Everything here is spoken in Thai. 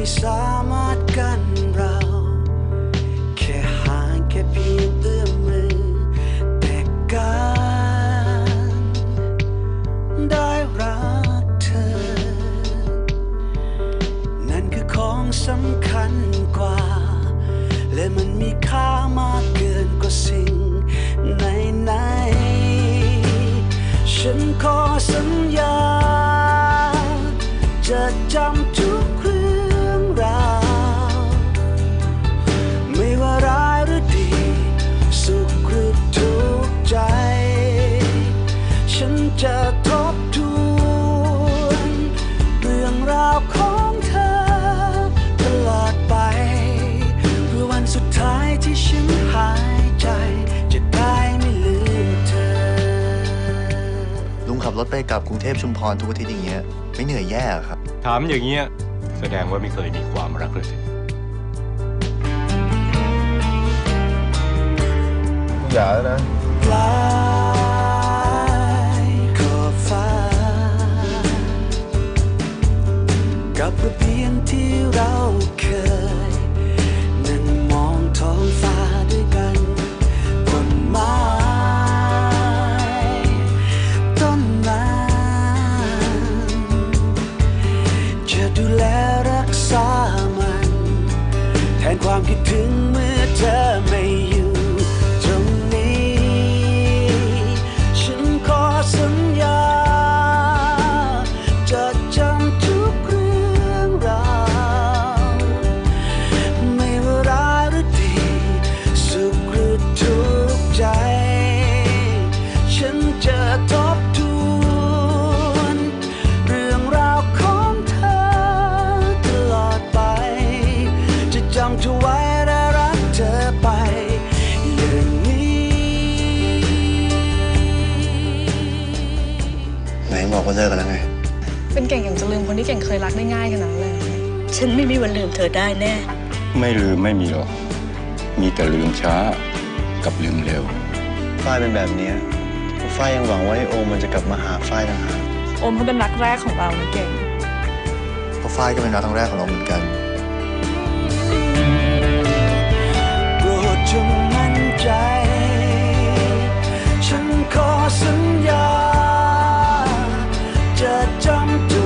ไม่สามารถกันเรา แค่ห่างแค่เพียงเอื้อมมือ แต่การได้รักเธอ นั่นคือของสำคัญกว่า และมันมีค่ามากเกินกว่าสิ่งไหนไหนๆฉันขอสัญญา จะจำทุ ไปกลับกรุงเทพชุมพรทุกอาทิตย์อย่างเงี้ยไม่เหนื่อยแย่เหรอครับ ถามอย่างเงี้ยแสดงว่าไม่เคยมีความรักเลยสิอย่าแล้วนะปลายขอบฟ้ากับระเบียงที่เราเคย ดูแลรักษามัน แทนความคิดถึงเมื่อเธอไม่อยู่ กว่าเลิกกันแล้วไง เป็นเก่งอย่างจะลืมคนที่เก่งเคยรักได้ง่ายขนาดนั้นเลยฉันไม่มีวันลืมเธอได้แน่ ไม่ลืมไม่มีหรอก มีแต่ลืมช้ากับลืมเร็ว ฝ้ายเป็นแบบเนี้ยฝ้ายยังหวังว่าไอ้โอมมันจะกลับมาหาฝ้ายต่างหากโอมเขาเป็นรักแรกของเรานะเก่ง เพราะฝ้ายก็เป็นรักครั้งแรกของเราเหมือนกัน jump to